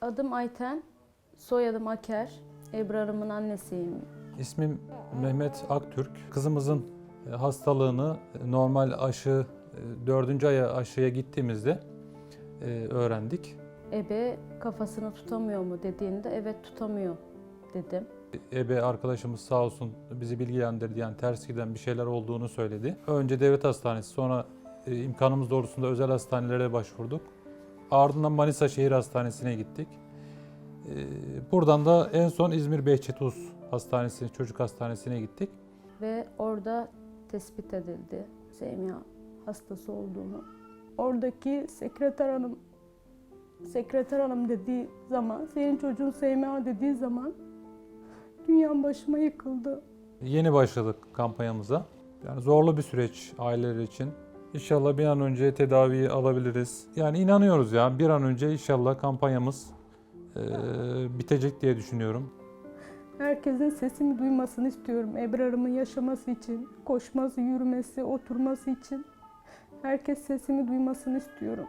Adım Ayten, soyadım Aker. Ebrar'ımın annesiyim. İsmim Mehmet Aktürk. Kızımızın e, hastalığını e, normal aşı, e, dördüncü aya aşıya gittiğimizde öğrendik. Ebe kafasını tutamıyor mu dediğinde evet tutamıyor dedim. Ebe arkadaşımız sağ olsun bizi bilgilendirdi. Yani ters giden bir şeyler olduğunu söyledi. Önce devlet hastanesi sonra imkanımız doğrultusunda özel hastanelere başvurduk. Ardından Manisa Şehir Hastanesi'ne gittik. E, Buradan da en son İzmir Behçetuz Hastanesi, çocuk hastanesine gittik. Ve orada tespit edildi Seymiya hastası olduğunu. Oradaki sekreter hanım, sekreter hanım dediği zaman, senin çocuğun Seymiya dediği zaman dünyam başıma yıkıldı. Yeni başladık kampanyamıza. Yani zorlu bir süreç aileler için. İnşallah bir an önce tedaviyi alabiliriz. Yani inanıyoruz ya bir an önce inşallah kampanyamız eee, bitecek diye düşünüyorum. Herkesin sesimi duymasını istiyorum. Ebrar'ımın yaşaması için, koşması, yürümesi, oturması için. Herkes sesimi duymasını istiyorum.